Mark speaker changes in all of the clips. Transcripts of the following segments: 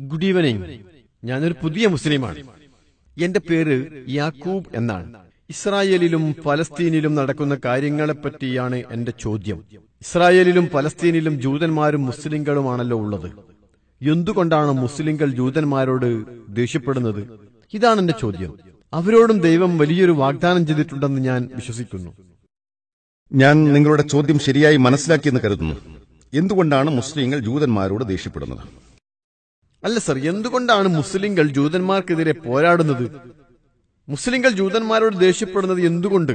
Speaker 1: Good evening ഞാനൊരു പുതിയ മുസ്ലിമാണ്. എന്റെ പേര് യാക്കൂബ് എന്നാണ്. ഇസ്രായേലിലും പലസ്തീനിലും നടക്കുന്ന കാര്യങ്ങളെപ്പറ്റിയാണ് എന്റെ ചോദ്യം. ഇസ്രായേലിലും പലസ്തീനിലും ജൂതന്മാരും മുസ്ലിങ്ങളുമാണല്ലോ ഉള്ളത്. എന്തുകൊണ്ടാണ് മുസ്ലിങ്ങൾ ജൂതന്മാരോട് ദേഷ്യപ്പെടുന്നത്? ഇതാണ് എന്റെ ചോദ്യം. അവരോടും ദൈവം വലിയൊരു വാഗ്ദാനം ചെയ്തിട്ടുണ്ടെന്ന് ഞാൻ വിശ്വസിക്കുന്നു.
Speaker 2: ഞാൻ നിങ്ങളുടെ ചോദ്യം ശരിയായി മനസ്സിലാക്കിയെന്ന് കരുതുന്നു. എന്തുകൊണ്ടാണ് മുസ്ലിങ്ങൾ ജൂതന്മാരോട് ദേഷ്യപ്പെടുന്നത്?
Speaker 1: അല്ല സർ എന്തുകൊണ്ടാണ് മുസ്ലിങ്ങൾ ജൂതന്മാർക്കെതിരെ പോരാടുന്നത്? മുസ്ലിങ്ങൾ ജൂതന്മാരോട് ദേഷ്യപ്പെടുന്നത് എന്തുകൊണ്ട്?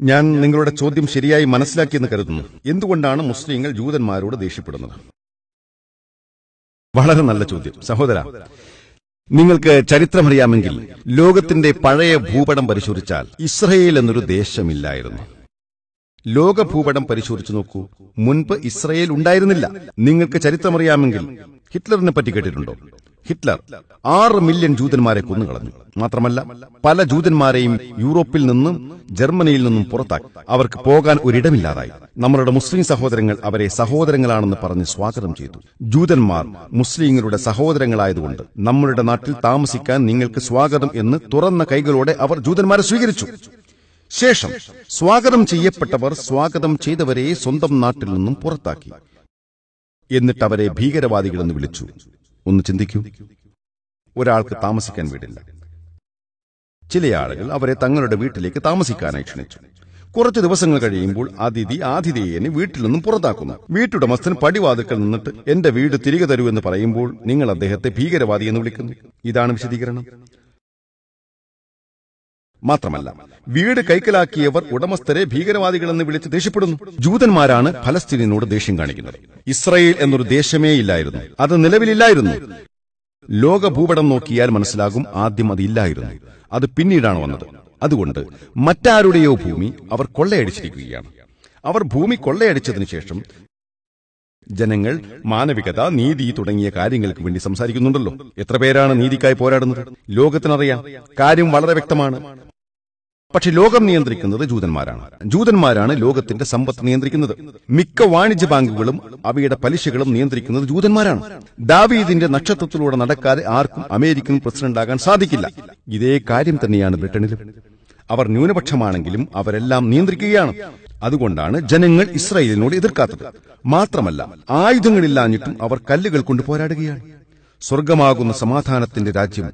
Speaker 2: ഞാൻ നിങ്ങളുടെ ചോദ്യം ശരിയായി മനസ്സിലാക്കിയെന്ന് കരുതുന്നു. എന്തുകൊണ്ടാണ് മുസ്ലിങ്ങൾ ജൂതന്മാരോട് ദേഷ്യപ്പെടുന്നത്? വളരെ നല്ല ചോദ്യം സഹോദര. നിങ്ങൾക്ക് ചരിത്രമറിയാമെങ്കിൽ ലോകത്തിന്റെ പഴയ ഭൂപടം പരിശോധിച്ചാൽ ഇസ്രയേൽ എന്നൊരു ദേശമില്ലായിരുന്നു. ലോക ഭൂപടം പരിശോധിച്ചു നോക്കൂ. മുൻപ് ഇസ്രയേൽ ഉണ്ടായിരുന്നില്ല. നിങ്ങൾക്ക് ചരിത്രമറിയാമെങ്കിൽ ഹിറ്റ്ലറിനെ പറ്റി കേട്ടിട്ടുണ്ടോ? ഹിറ്റ്ലർ ആറ് മില്യൺ ജൂതന്മാരെ കൊന്നുകളഞ്ഞു. മാത്രമല്ല പല ജൂതന്മാരെയും യൂറോപ്പിൽ നിന്നും ജർമ്മനിയിൽ നിന്നും പുറത്താക്കി. അവർക്ക് പോകാൻ ഒരിടമില്ലാതായി. നമ്മളുടെ മുസ്ലിം സഹോദരങ്ങൾ അവരെ സഹോദരങ്ങളാണെന്ന് പറഞ്ഞ് സ്വാഗതം ചെയ്തു. ജൂതന്മാർ മുസ്ലിങ്ങളുടെ സഹോദരങ്ങളായതുകൊണ്ട് നമ്മളുടെ നാട്ടിൽ താമസിക്കാൻ നിങ്ങൾക്ക് സ്വാഗതം എന്ന് തുറന്ന കൈകളോടെ അവർ ജൂതന്മാരെ സ്വീകരിച്ചു. ശേഷം സ്വാഗതം ചെയ്യപ്പെട്ടവർ സ്വാഗതം ചെയ്തവരെ സ്വന്തം നാട്ടിൽ നിന്നും പുറത്താക്കി. എന്നിട്ട് അവരെ ഭീകരവാദികളെന്ന് വിളിച്ചു. ഒന്ന് ചിന്തിക്കൂ. ഒരാൾക്ക് താമസിക്കാൻ വീടില്ല. ചില ആളുകൾ അവരെ തങ്ങളുടെ വീട്ടിലേക്ക് താമസിക്കാനായി ക്ഷണിച്ചു. കുറച്ചു ദിവസങ്ങൾ കഴിയുമ്പോൾ അതിഥി ആതിഥേയനെ വീട്ടിൽ നിന്നും പുറത്താക്കുന്നു. വീട്ടുടമസ്ഥൻ പടിവാതുക്കൾ നിന്നിട്ട് എന്റെ വീട് തിരികെ തരൂ എന്ന് പറയുമ്പോൾ നിങ്ങൾ അദ്ദേഹത്തെ ഭീകരവാദി എന്ന് വിളിക്കുന്നു. ഇതാണ് വിശദീകരണം. മാത്രമല്ല വീട് കൈക്കലാക്കിയവർ ഉടമസ്ഥരെ ഭീകരവാദികളെന്ന് വിളിച്ച് ദേഷ്യപ്പെടുന്നു. ജൂതന്മാരാണ് ഫലസ്തീനിനോട് ദേഷ്യം കാണിക്കുന്നത്. ഇസ്രയേൽ എന്നൊരു ദേശമേ ഇല്ലായിരുന്നു. അത് നിലവിലില്ലായിരുന്നു. ലോക ഭൂപടം നോക്കിയാൽ മനസ്സിലാകും ആദ്യം അത് ഇല്ലായിരുന്നു. അത് പിന്നീടാണ് വന്നത്. അതുകൊണ്ട് മറ്റാരുടെയോ ഭൂമി അവർ കൊള്ളയടിച്ചിരിക്കുകയാണ്. അവർ ഭൂമി കൊള്ളയടിച്ചതിനു ശേഷം ജനങ്ങൾ മാനവികത നീതി തുടങ്ങിയ കാര്യങ്ങൾക്ക് വേണ്ടി സംസാരിക്കുന്നുണ്ടല്ലോ. എത്ര പേരാണ് നീതിക്കായി പോരാടുന്നത്? ലോകത്തിനറിയാം. കാര്യം വളരെ വ്യക്തമാണ്. പക്ഷെ ലോകം നിയന്ത്രിക്കുന്നത് ജൂതന്മാരാണ്. ജൂതന്മാരാണ് ലോകത്തിന്റെ സമ്പത്ത് നിയന്ത്രിക്കുന്നത്. മിക്ക വാണിജ്യ ബാങ്കുകളും അവയുടെ പലിശകളും നിയന്ത്രിക്കുന്നത് ജൂതന്മാരാണ്. ദാവീദിന്റെ നക്ഷത്രത്തിലൂടെ നടക്കാതെ ആർക്കും അമേരിക്കൻ പ്രസിഡന്റാകാൻ സാധിക്കില്ല. ഇതേ കാര്യം തന്നെയാണ് ബ്രിട്ടനിലും. അവർ ന്യൂനപക്ഷമാണെങ്കിലും അവരെല്ലാം നിയന്ത്രിക്കുകയാണ്. അതുകൊണ്ടാണ് ജനങ്ങൾ ഇസ്രായേലിനോട് എതിർക്കാത്തത്. മാത്രമല്ല ആയുധങ്ങളില്ലാഞ്ഞിട്ടും അവർ കല്ലുകൾ കൊണ്ട് പോരാടുകയാണ്. സ്വർഗമാകുന്ന സമാധാനത്തിന്റെ രാജ്യം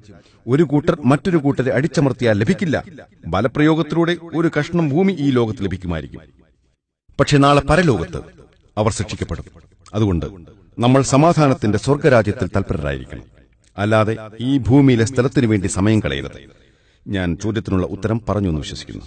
Speaker 2: ഒരു കൂട്ടർ മറ്റൊരു കൂട്ടരെ അടിച്ചമർത്തിയാൽ ലഭിക്കില്ല. ബലപ്രയോഗത്തിലൂടെ ഒരു കഷ്ണം ഭൂമി ഈ ലോകത്ത് ലഭിക്കുമായിരിക്കും. പക്ഷെ നാളെ പരലോകത്ത് അവർ ശിക്ഷിക്കപ്പെടും അതുകൊണ്ട് നമ്മൾ സമാധാനത്തിന്റെ സ്വർഗരാജ്യത്തിൽ തൽപരരായിരിക്കണം. അല്ലാതെ ഈ ഭൂമിയിലെ സ്ഥലത്തിനു വേണ്ടി സമയം കളയരുത്. ഞാൻ ചോദ്യത്തിനുള്ള ഉത്തരം പറഞ്ഞു എന്ന് വിശ്വസിക്കുന്നു.